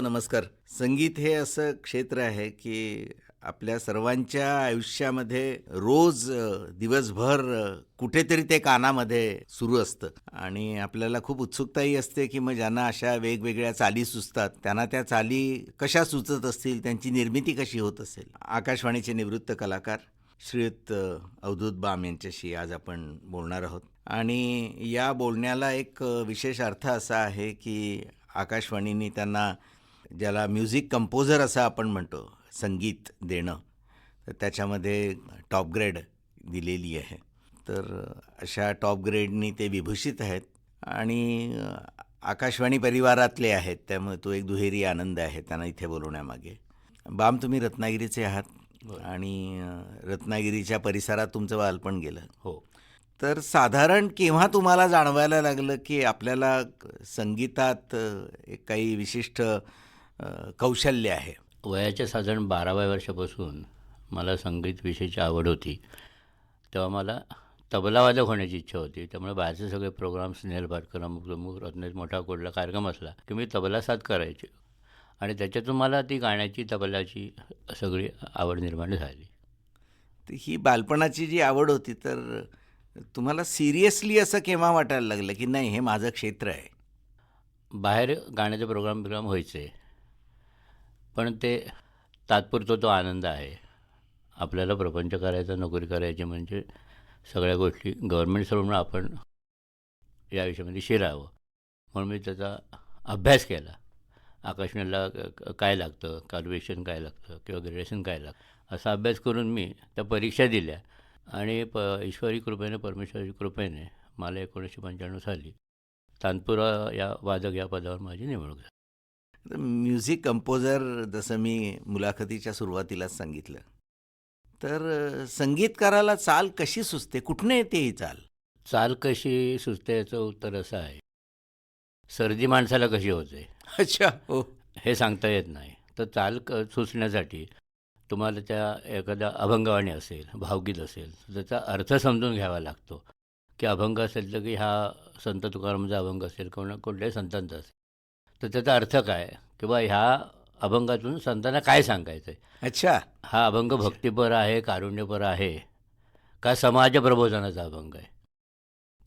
नमस्कार. संगीत हे असं क्षेत्र आहे की आपल्या सर्वांच्या आयुष्यामध्ये रोज दिवसभर कुठेतरी ते कानामध्ये सुरू असतं. आणि आपल्याला खूप उत्सुकताही असते की मग ज्यांना अशा वेगवेगळ्या चाली सुचतात त्यांना त्या चाली कशा सुचत असतील त्यांची निर्मिती कशी होत असेल? आकाशवाणीचे निवृत्त कलाकार श्रीयुत अवधूत बाम यांच्याशी आज आपण बोलणार आहोत. आणि या बोलण्याला एक विशेष अर्थ असा आहे की आकाशवाणीने त्यांना ज्याला म्युझिक कंपोजर असं आपण म्हणतो संगीत देणं तर त्याच्यामध्ये टॉप ग्रेड दिलेली आहे. तर अशा टॉप ग्रेडनी ते विभूषित आहेत आणि आकाशवाणी परिवारातले आहेत त्यामुळे तो एक दुहेरी आनंद आहे त्यांना इथे बोलवण्यामागे. बाम तुम्ही रत्नागिरीचे आहात आणि रत्नागिरीच्या परिसरात तुमचं बालपण गेलं. हो. तर साधारण केव्हा तुम्हाला जाणवायला लागलं की आपल्याला संगीतात एक काही विशिष्ट कौशल्य आहे. वयाच्या साधारण बाराव्या वर्षापासून मला संगीत विषयाची आवड होती. तेव्हा मला तबलावादक होण्याची इच्छा होती. त्यामुळे बाहेरचे सगळे प्रोग्राम स्नेहल भाटकर अमुक अमुक रत्नेश मोठा कुठला कार्यक्रम असला की मी तबला साथ करायचे. आणि त्याच्यातून मला ती गाण्याची तबलाची सगळी आवड निर्माण झाली. ही बालपणाची जी आवड होती तर तुम्हाला सिरियसली असं केव्हा वाटायला लागलं की नाही हे माझं क्षेत्र आहे? बाहेर गाण्याचे प्रोग्राम बिग्राम व्हायचे. पण ते तात्पुरतो तो आनंद आहे. आपल्याला प्रपंच करायचा नोकरी करायची म्हणजे सगळ्या गोष्टी गव्हर्मेंट सोडून आपण या विषयामध्ये शिरावं. म्हणून मी त्याचा अभ्यास केला. आकाशवाणीला क- काय लागतं कार्वेशन काय लागतं किंवा ग्रॅज्युएशन काय लागतं असा अभ्यास करून मी त्या परीक्षा दिल्या. आणि प ईश्वरी कृपेने परमेश्वरी कृपेने मला एकोणीसशे पंच्याण्णव साली तानपुरा या वादक या पदावर माझी नेमणूक झाली. तर म्युझिक कंपोजर जसं मी मुलाखतीच्या सुरुवातीलाच सांगितलं. तर संगीतकाराला चाल कशी सुचते? कुठनं येते ही चाल? चाल कशी सुचते याचं उत्तर असं आहे. सर्दी माणसाला कशी होते? अच्छा हो. हे सांगता येत नाही. तर चाल क सुचण्यासाठी तुम्हाला त्या एखाद्या अभंगवाणी असेल भावगीत असेल त्याचा अर्थ समजून घ्यावा लागतो. की अभंग असेल तर की हा संत तुकारामांचा अभंग असेल कोणा कुठल्याही संतांचा असेल. तर त्याचा अर्थ काय? किंवा ह्या अभंगातून संतांना काय सांगायचं आहे अच्छा. हा अभंग भक्तिपर आहे कारुण्यपर आहे का समाज प्रबोधनाचा अभंग आहे?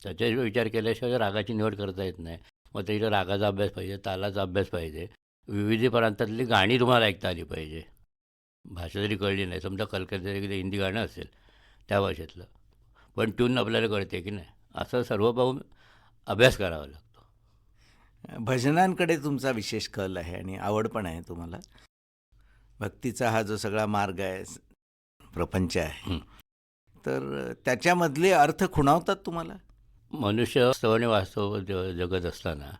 त्याचा विचार केल्याशिवाय रागाची निवड करता येत नाही. मग त्याच्या रागाचा अभ्यास पाहिजे तालाचा अभ्यास पाहिजे विविध प्रांतातली गाणी तुम्हाला ऐकता आली पाहिजे. भाषा जरी कळली नाही समजा कलकत्ता जरी किती हिंदी गाणं असेल त्या भाषेतलं. पण ट्यून आपल्याला कळते की नाही? असं सर्व पाहून अभ्यास करावा लागतो. भजनांकडे तुमचा विशेष कल आहे आणि आवड पण आहे तुम्हाला. भक्तीचा हा जो सगळा मार्ग आहे प्रपंच आहे. तर त्याच्यामधले अर्थ खुणावतात तुम्हाला? मनुष्य सवने वास्तव जगत असताना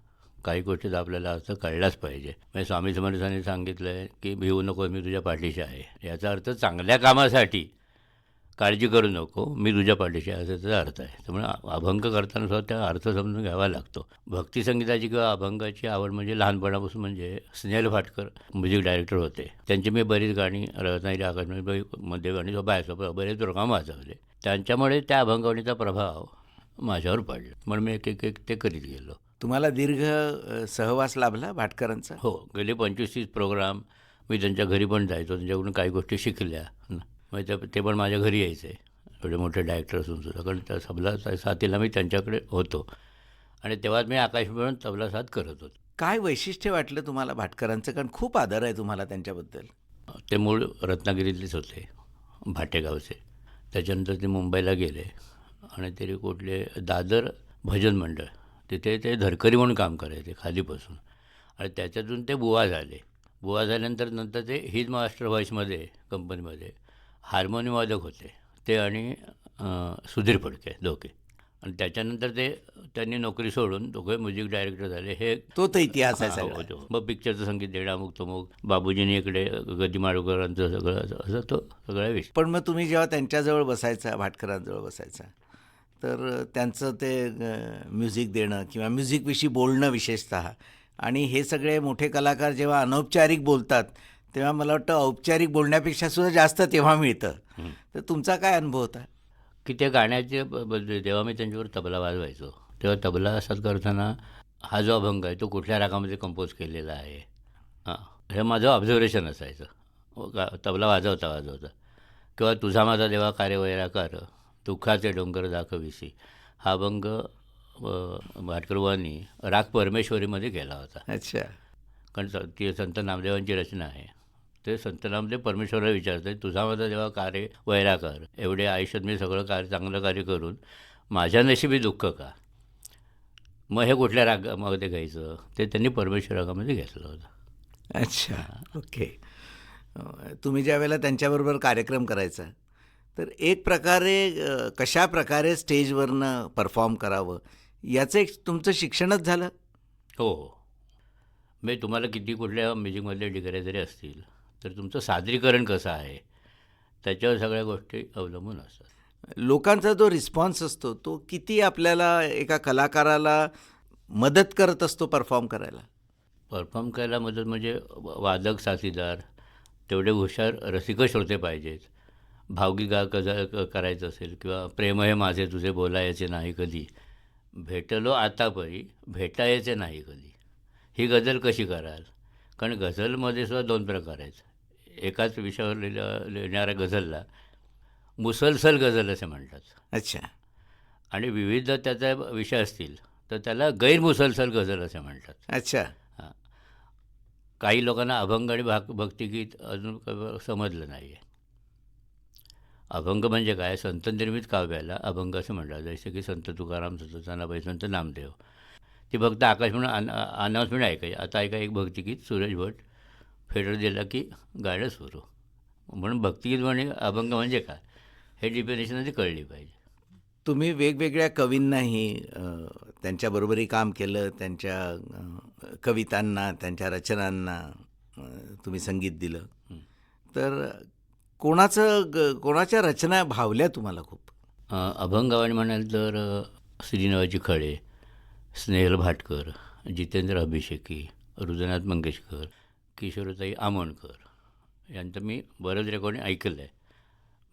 काही गोष्टीत आपल्याला अर्थ कळलाच पाहिजे. म्हणजे स्वामी समर्थांनी सांगितलं आहे की भिवू नको मी तुझ्या पाठीशी आहे. याचा अर्थ चांगल्या कामासाठी काळजी करू नको मी तुझ्या पाठीशी असा त्याचा अर्थ आहे. त्यामुळे अभंग करताना सुद्धा त्या अर्थ समजून घ्यावा लागतो. भक्तिसंगीताची किंवा अभंगाची आवड म्हणजे लहानपणापासून म्हणजे स्नेहल भाटकर म्युझिक डायरेक्टर होते. त्यांची मी बरीच गाणी रत्नागिरी आकाशवाणी मध्ये गाणी बाहेर बरेच प्रोग्राम वाजवले. त्यांच्यामुळे त्या अभंगवाणीचा प्रभाव माझ्यावर पडलं. म्हणून मी एक एक एक ते करीत गेलो. तुम्हाला दीर्घ सहवास लाभला भाटकरांचा? हो. गेले पंचवीस तीस प्रोग्राम मी त्यांच्या घरी पण जायचो. त्यांच्याकडून काही गोष्टी शिकल्या. म्हणजे ते- ते पण माझ्या घरी यायचे. एवढे मोठे डायरेक्टर असून सुद्धा. कारण त्या तबला साथीला मी त्यांच्याकडे होतो. आणि तेव्हाच मी आकाश मिळून तबला साथ करत होतो. काय वैशिष्ट्य वाटलं तुम्हाला भाटकरांचं? कारण खूप आदर आहे तुम्हाला त्यांच्याबद्दल. ते मूळ रत्नागिरीतलेच होते भाटेगावचे. त्याच्यानंतर ते मुंबईला गेले. आणि ते कुठले दादर भजन मंडळ. तिथे ते धरकरी म्हणून काम करायचे खालीपासून आणि त्याच्यातून ते बुवा झाले. बुवा झाल्यानंतर नंतर ते हिज मास्टर व्हॉईसमध्ये कंपनीमध्ये. हार्मोनियम वादक होते ते आणि सुधीर फडके दोघे आणि त्याच्यानंतर ते त्यांनी नोकरी सोडून दोघे म्युझिक डायरेक्टर झाले हे तो तर इतिहास आहे हा, सगळा. हो. मग पिक्चरचं संगीत देणं अमुक तमुक बाबूजीने इकडे गदी माडुकरांचं सगळं असं- तो सगळा विषय पण मग तुम्ही जेव्हा त्यांच्याजवळ बसायचा भाटकरांजवळ बसायचा तर त्यांचं ते म्युझिक देणं किंवा म्युझिकविषयी बोलणं विशेषतः आणि हे सगळे मोठे कलाकार जेव्हा अनौपचारिक बोलतात तेव्हा मला वाटतं औपचारिक बोलण्यापेक्षा सुद्धा जास्त तेव्हा मिळतं. तर तुमचा काय अनुभव होता? की त्या गाण्याचे जेव्हा मी त्यांच्यावर तबला वाजवायचो तेव्हा तबला साथ करताना हा जो अभंग आहे तो कुठल्या रागामध्ये कंपोज केलेला आहे? हां हे माझं ऑब्झर्वेशन असायचं. गा तबला वाजवता वाजवता. किंवा तुझा माझा देवा कार्य कर दुःखाचे डोंगर दाखविसी हा अभंग भाटकरवांनी राग परमेश्वरीमध्ये केला होता. अच्छा. कारण ती संत नामदेवांची रचना आहे. ते संत नामदेव परमेश्वराला विचारतात तुझा माझा जेव्हा कार्य वैराकर एवढे आयुष्यात मी सगळं कार्य चांगलं कार्य करून माझ्या नशिबी दुःख का? मग हे कुठल्या रागामध्ये घ्यायचं? ते त्यांनी परमेश्वर रागामध्ये घेतलं होतं. अच्छा ओके. तुम्ही ज्या वेळेला त्यांच्याबरोबर कार्यक्रम करायचा तर एक प्रकारे कशा प्रकारे स्टेजवरनं परफॉर्म करावं याचं एक तुमचं शिक्षणच झालं? हो हो. म्हणजे तुम्हाला किती कुठल्या म्युझिकमधल्या डिग्र्या जरी असतील. तर तुमचं सादरीकरण कसं आहे? त्याच्यावर सगळ्या गोष्टी अवलंबून असतात. लोकांचा जो रिस्पॉन्स असतो तो किती आपल्याला एका कलाकाराला मदत करत असतो परफॉर्म करायला? परफॉर्म करायला मदत म्हणजे वादक साथीदार तेवढे हुशार रसिक श्रोते पाहिजेत. भावगी गा गजल क- करायचं असेल किंवा प्रेम हे माझे तुझे बोलायचे नाही कधी. भेटलो आतापरी भेटायचे नाही कधी. ही गझल कशी कराल? कारण गझलमध्ये सुद्धा दोन प्रकार आहेत. एकाच विषयावर लिहिल्या लिहिणाऱ्या गझलला मुसलसल गझल असे म्हणतात. अच्छा. आणि विविध त्याचा विषय असतील तर त्याला गैरमुसलसल गझल असे म्हणतात. अच्छा. हां. काही लोकांना अभंग आणि भाग भक्तिगीत अजून समजलं नाही आहे अभंग म्हणजे काय? संत निर्मित काव्याला अभंग असं म्हणतात. जसे की संत तुकाराम संत जनाबाई संत नामदेव. ती फक्त आकाश म्हणून अन अनाउन्समेंट ऐकायची. आता ऐका एक भक्तिगीत सुरेश भट. फेडर दिला की गाणं सुरू. म्हणून भक्तिगीत म्हणजे अभंग म्हणजे काय? हे डिफिनेशन आधी कळली पाहिजे. तुम्ही वेगवेगळ्या कवींनाही त्यांच्याबरोबरही काम केलं त्यांच्या कवितांना त्यांच्या रचनांना तुम्ही संगीत दिलं. तर कोणाचं ग कोणाच्या रचना भावल्या तुम्हाला खूप? अभंगावाणी म्हणाल तर श्रीनिवाजी खळे स्नेहल भाटकर जितेंद्र अभिषेकी रुद्रनाथ मंगेशकर किशोरताई आमोणकर. यांचं मी बरंच रेकॉर्डिंग ऐकलं आहे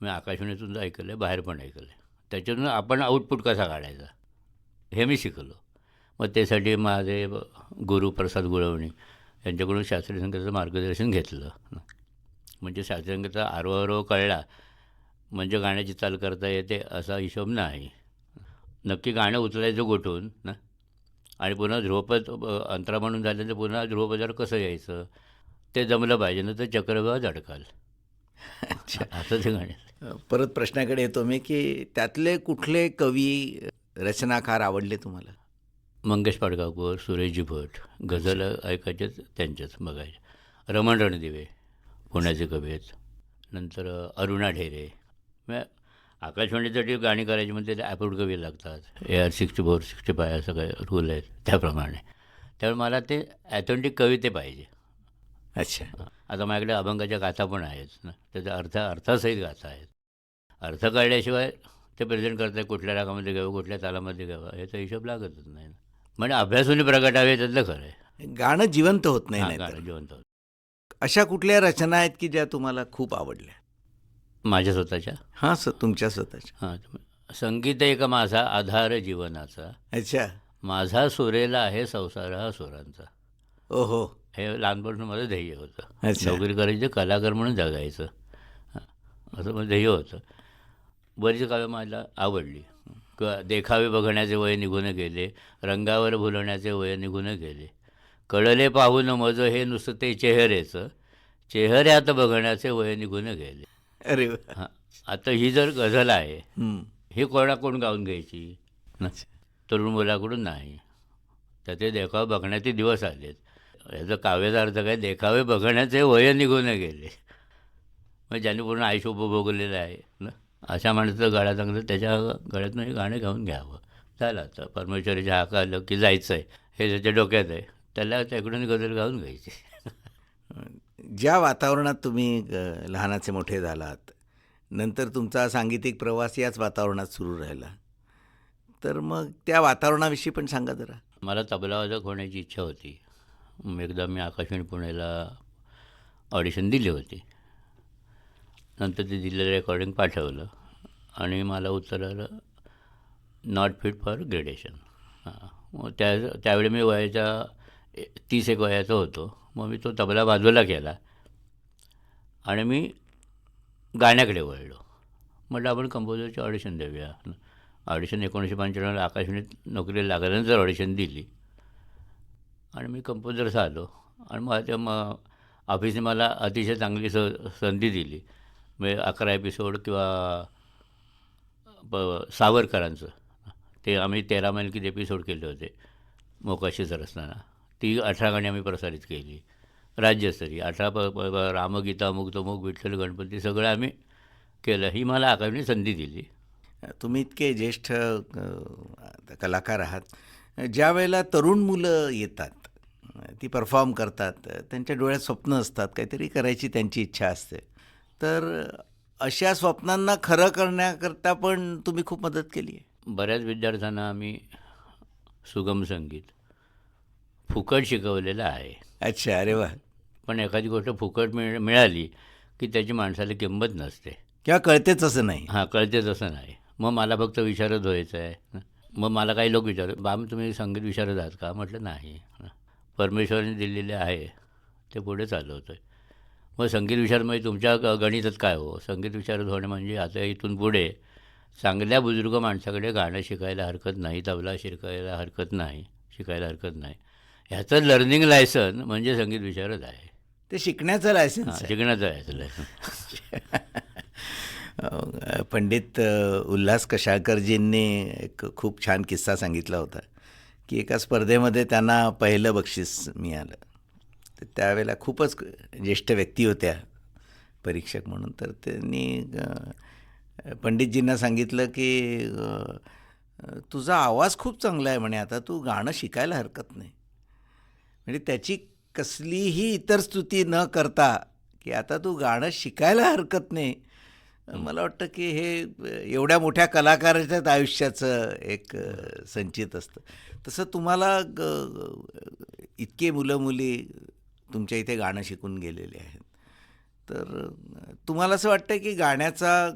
मी आकाशवाणीतून ऐकलं आहे बाहेर पण ऐकलं आहे त्याच्यातून आपण आउटपुट कसा काढायचा? हे मी शिकलो. मग त्यासाठी माझे गुरु प्रसाद गुळवणी यांच्याकडून शास्त्रीय संगीताचं मार्गदर्शन घेतलं. म्हणजे शास्त्रीय संगीताचा आरोह कळला. म्हणजे गाण्याची चाल करता येते असा हिशोब नाही. नक्की गाणं उचलायचं गोठून ना? आणि पुन्हा ध्रुवपद अंतरा म्हणून झाल्यानंतर पुन्हा ध्रुवपदावर कसं यायचं? ते जमलं पाहिजे ना तर चक्रव्यूहात अडकाल अच्छा. असं ते गाणे परत प्रश्नाकडे येतो मी की त्यातले कुठले कवी रचनाकार आवडले तुम्हाला? मंगेश पाडगावकर सुरेशजी भट गझल ऐकायचेच त्यांच्याच बघायचे. रमण रणदिवे पुण्याचे कवी आहेत नंतर अरुणा ढेरे. आकाशवाणीसाठी गाणी करायची म्हणजे ते ॲप्रूड कवी लागतात. A R sixty four sixty five असं काही रूल आहेत त्याप्रमाणे. त्यामुळे मला ते ॲथेंटिक कविते पाहिजे. अच्छा. आता माझ्याकडे अभंगाच्या गाथा पण आहेत ना. त्याच्या अर्थ अर्थासहित गाथा आहेत. अर्थ कळल्याशिवाय ते प्रेझेंट करताय कुठल्या रागामध्ये घ्यावं कुठल्या तालामध्ये घ्यावं याचा हिशोब लागतच नाही ना. म्हणजे अभ्यासून प्रगटावे त्यातलं खरं आहे. गाणं जिवंत होत नाही. गाणं जिवंत होतं. अशा कुठल्या रचना आहेत की ज्या तुम्हाला खूप आवडल्या? माझ्या स्वतःच्या? हां स तुमच्या स्वतःच्या. हां संगीत एक माझा आधार जीवनाचा. अच्छा. माझा सुरेला आहे संसार हा सुरांचा. ओहो हे. लहानपणापासून माझं ध्येय होतं. अच्छा. नोकरी करायची कलाकार म्हणून जगायचं. हां, असं माझं ध्येय होतं. बरीच काव्य मला आवडली. किंवा देखावे बघण्याचे वय निघून गेले. रंगावर भुलण्याचे वय निघून गेले. कळले पाहून मज हे नुसते चेहरेचं. चेहऱ्यात बघण्याचे वय निघून गेले. अरे वा. हां आता ही जर गझल आहे हम्म. ही कोणाकडून गाऊन घ्यायची? तरुण मुलाकडून नाही. तर ते देखावे बघण्याचे दिवस आलेत. याचा काव्याचा अर्थ काय देखावे बघण्याचे वय निघून गेले. मग ज्यांनी पूर्ण आयुष्य उपभोगलेलं आहे ना? अशा माणसाचं गाड्या चांगलं त्याच्या गळ्यातून हे गाणं गाऊन घ्यावं. झालं आता. परमेश्वरीच्या हाक आलं की जायचं आहे हे त्याच्या डोक्यात आहे. त्याला त्याकडून गजल गाऊन घ्यायची. ज्या वातावरणात तुम्ही लहानाचे मोठे झालात नंतर तुमचा सांगीतिक प्रवास याच वातावरणात सुरू राहिला. तर मग त्या वातावरणाविषयी पण सांगा जरा. मला तबलावादक होण्याची इच्छा होती. मग एकदा मी आकाशवाणी पुण्याला ऑडिशन दिली होती. नंतर ते दिलेलं रेकॉर्डिंग पाठवलं आणि मला उत्तर आलं नॉट फिट फॉर ग्रेडेशन हां मग त्या त्यावेळी मी वयाच्या ए- तीस एक वयाचा होतो. मग मी तो तबला बाजूला केला आणि मी गाण्याकडे वळलो. म्हटलं आपण कंपोजरची ऑडिशन देऊया. ऑडिशन एकोणीसशे पंच्याण्णवला आकाशवाणीत नोकरीला लागल्यानंतर ऑडिशन दिली. आणि मी कंपोजर झालो. आणि मग त्या मग ऑफिसने मला अतिशय चांगली स संधी दिली. म्हणजे अकरा एपिसोड किंवा ब सावरकरांचं. ते आम्ही तेरा मैल एपिसोड केले होते मोकाशी असताना ती अठरा गाणी आम्ही प्रसारित केली. राज्यस्तरीय अठरा प रामगीता मुक्त मुग विठ्ठल गणपती सगळं आम्ही केलं. ही मला आकाशवाणी संधी दिली. तुम्ही इतके ज्येष्ठ कलाकार आहात. ज्या वेळेला तरुण मुलं येतात ती परफॉर्म करतात त्यांच्या डोळ्यात स्वप्न असतात काहीतरी करायची त्यांची इच्छा असते. तर अशा स्वप्नांना खरं करण्याकरता पण तुम्ही खूप मदत केली आहे. बऱ्याच विद्यार्थ्यांना आम्ही सुगम संगीत फुकट शिकवलेलं आहे. अच्छा अरे वा. पण एखादी गोष्ट फुकट मिळ मिळाली की त्याची माणसाला किंमत नसते. किंवा कळतेच असं नाही. हां कळते तसं नाही. मग मला फक्त विशारद व्हायचं आहे. मग मला काही लोक विचारत बाम तुम्ही संगीत विशारद आहात का? म्हटलं नाही. परमेश्वराने दिलेले आहे ते पुढे चालवतो आहे मग संगीत विशारद म्हणजे तुमच्या गणितात काय हो? संगीत विशारद होणे म्हणजे आता इथून पुढे चांगल्या बुजुर्ग माणसाकडे गाणं शिकायला हरकत नाही तबला शिकायला हरकत नाही शिकायला हरकत नाही. ह्याचं लर्निंग लायसन म्हणजे संगीत विशारद आहे. ते शिकण्याचं लायसन्स आहे. शिकण्याचं लायसन पंडित उल्हास कशाळकरजींनी एक खूप छान किस्सा सांगितला होता की एका स्पर्धेमध्ये त्यांना पहिलं बक्षीस मिळालं. तर त्यावेळेला खूपच ज्येष्ठ व्यक्ती होत्या परीक्षक म्हणून. तर त्यांनी पंडितजींना सांगितलं की तुझा आवाज खूप चांगला आहे म्हणे आता तू गाणं शिकायला हरकत नाही. म्हणजे त्याची कसलीही इतर स्तुती न करता की आता तू गाणं शिकायला हरकत नाही मला वाटतं की हे एवढ्या मोठ्या कलाकाराच्याच आयुष्याचं एक संचित असतं. तसं तुम्हाला ग- इतके मुलं मुली तुमच्या इथे गाणं शिकून गेलेले आहेत. तर तुम्हाला असं वाटतं की गाण्याचा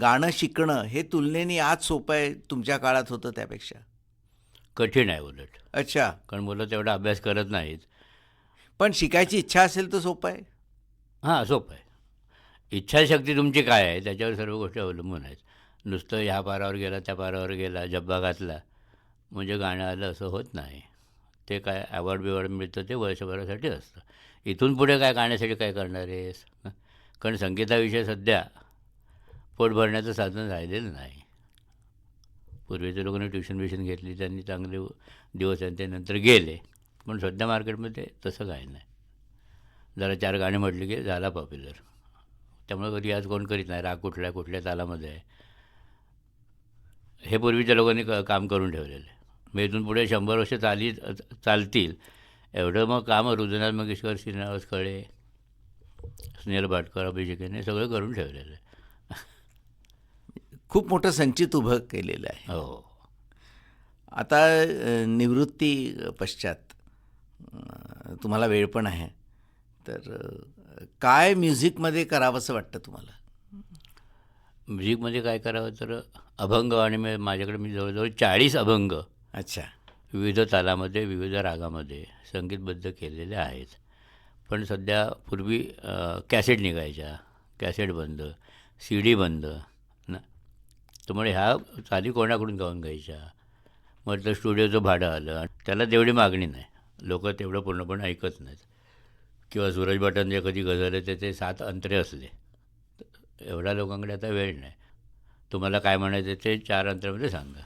गाणं शिकणं हे तुलनेने आज सोपं आहे तुमच्या काळात होतं त्यापेक्षा? कठीण आहे उलट. अच्छा. कारण मुलं तेवढा अभ्यास करत नाहीत. पण शिकायची इच्छा असेल तर सोपं आहे. हां सोपं आहे. इच्छाशक्ती तुमची काय आहे? त्याच्यावर सर्व गोष्टी अवलंबून आहेत. नुसतं ह्या पारावर गेला त्या पारावर गेला जब्बा घातला म्हणजे गाणं आलं असं होत नाही. ते काय अवॉर्ड बिवॉर्ड मिळतं ते वर्षभरासाठी असतं. इथून पुढे काय गाण्यासाठी काय करणार आहेस? कारण संगीताविषयी सध्या पोट भरण्याचं साधन राहिलेलं नाही. पूर्वीच्या लोकांनी ट्युशन ब्युशन घेतली त्यांनी चांगले दिवस आणि ते नंतर गेले. पण सध्या मार्केटमध्ये तसं काय नाही. जरा चार गाणी म्हटली की झाला पॉप्युलर त्यामुळे कधी आज कोण करीत नाही राग कुठल्या कुठल्या तालामध्ये आहे. हे पूर्वीच्या लोकांनी क काम करून ठेवलेलं आहे. मग इथून पुढे शंभर वर्ष चाली चालतील. एवढं मग काम रुजनाथ मंगेशकर श्रीनिवास कळे स्नेहल भाटकर अभिषेकीने सगळं करून ठेवलेलं आहे. खूप मोठं संचित उभं केलेलं आहे. हो. आता निवृत्ती पश्चात तुम्हाला वेळ पण आहे. तर काय म्युझिकमध्ये करावंसं वाटतं तुम्हाला? म्युझिकमध्ये काय करावं तर अभंग आणि मी माझ्याकडे मी जवळजवळ चाळीस अभंग अच्छा. विविध तालामध्ये विविध रागामध्ये संगीतबद्ध केलेले आहेत. पण सध्या पूर्वी कॅसेट निघायच्या. कॅसेट बंद सी डी बंद ना त्यामुळे ह्या चाली कोणाकडून गाऊन घ्यायच्या? मग तर स्टुडिओचं भाडं आलं. त्याला तेवढी मागणी नाही. लोक तेवढं पूर्णपणे ऐकत नाहीत. किंवा सूरज भटांचे कधी गझल आहे त्याचे सात अंतरे असले. एवढ्या लोकांकडे आता वेळ नाही. तुम्हाला काय म्हणायचं ते चार अंतरामध्ये सांगा.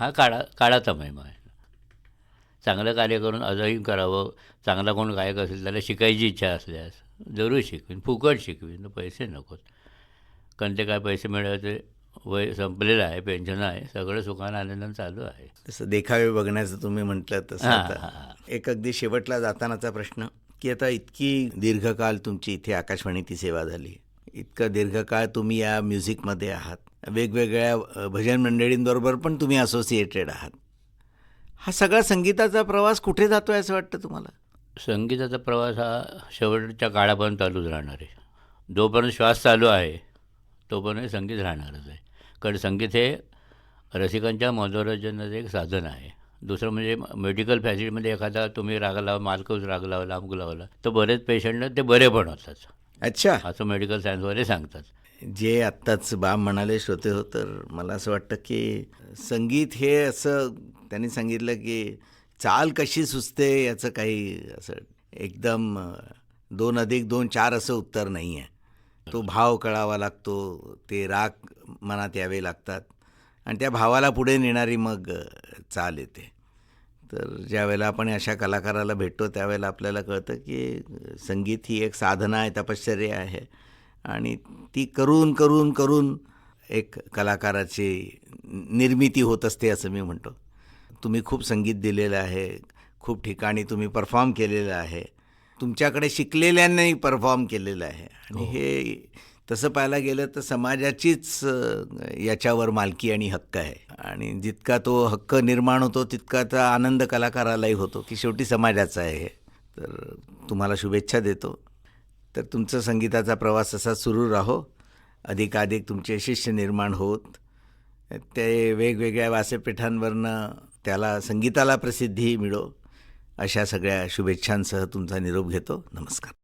हा काळा काळाचा महिमा आहे चांगलं कार्य करून आजही करावं. चांगला कोण गायक असेल त्याला शिकायची इच्छा असल्यास जरूर शिकवीन. फुकट शिकवीन. पैसे नकोत. कारण ते काय पैसे मिळवायचे वय संपलेलं आहे पेन्शन आहे सगळं सुखानं आनंदानं चालू आहे. तसं देखावे बघण्याचं तुम्ही म्हटलं तसं हां, हां, हां. एक अगदी शेवटला जातानाचा प्रश्न. की आता इतकी दीर्घकाळ तुमची इथे आकाशवाणीची सेवा झाली. इतकं दीर्घकाळ तुम्ही या म्युझिकमध्ये आहात. वेगवेगळ्या भजन मंडळींबरोबर पण तुम्ही असोसिएटेड आहात. हा सगळा संगीताचा प्रवास कुठे जातो आहे असं वाटतं तुम्हाला? संगीताचा प्रवास हा शेवटच्या काळापर्यंत चालूच राहणार आहे. जोपर्यंत श्वास चालू आहे तोपर्यंत संगीत राहणारच आहे. कारण संगीत हे रसिकांच्या मनोरंजनाचं एक साधन आहे. दुसरं म्हणजे मेडिकल फॅसिलिटीमध्ये एखादा तुम्ही राग लावा मालकच राग लावला अमुक लावला तर बरेच पेशंटना ते बरे पण होतात. अच्छा. असं मेडिकल सायन्सवाले सांगतात. जे आत्ताच बाम म्हणाले श्रोते हो तर मला असं वाटतं की संगीत हे असं त्यांनी सांगितलं की चाल कशी सुचते याचं काही असं एकदम दोन अधिक दोन चार असं उत्तर नाही आहे तो भाव कळावा लागतो ते राग मनात यावे लागतात. आणि त्या भावाला पुढे नेणारी मग चाल येते. तर ज्यावेळेला आपण अशा कलाकाराला भेटतो त्यावेळेला आपल्याला कळतं की संगीत ही एक साधना आहे तपश्चर्या आहे. आणि ती करून करून करून एक कलाकाराची निर्मिती होत असते असं मी म्हणतो. तुम्ही खूप संगीत दिलेलं आहे खूप ठिकाणी तुम्ही परफॉर्म केलेलं आहे. तुमच्याकडे शिकलेल्यांनाही परफॉर्म केलेलं आहे. आणि हे तसं पाहायला गेलं तर समाजाचीच याच्यावर मालकी आणि हक्क आहे. आणि जितका तो हक्क निर्माण होतो तितका तर आनंद कलाकारालाही होतो की शेवटी समाजाचा आहे हे. तर तुम्हाला शुभेच्छा देतो. तर तुमचं संगीताचा प्रवास असा सुरू राहो. अधिकाधिक तुमचे शिष्य निर्माण होत. ते वेगवेगळ्या व्यासपीठांवरनं त्याला संगीताला प्रसिद्धी मिळो अशा सगळ्या शुभेच्छांसह तुमचा निरोप घेतो. नमस्कार.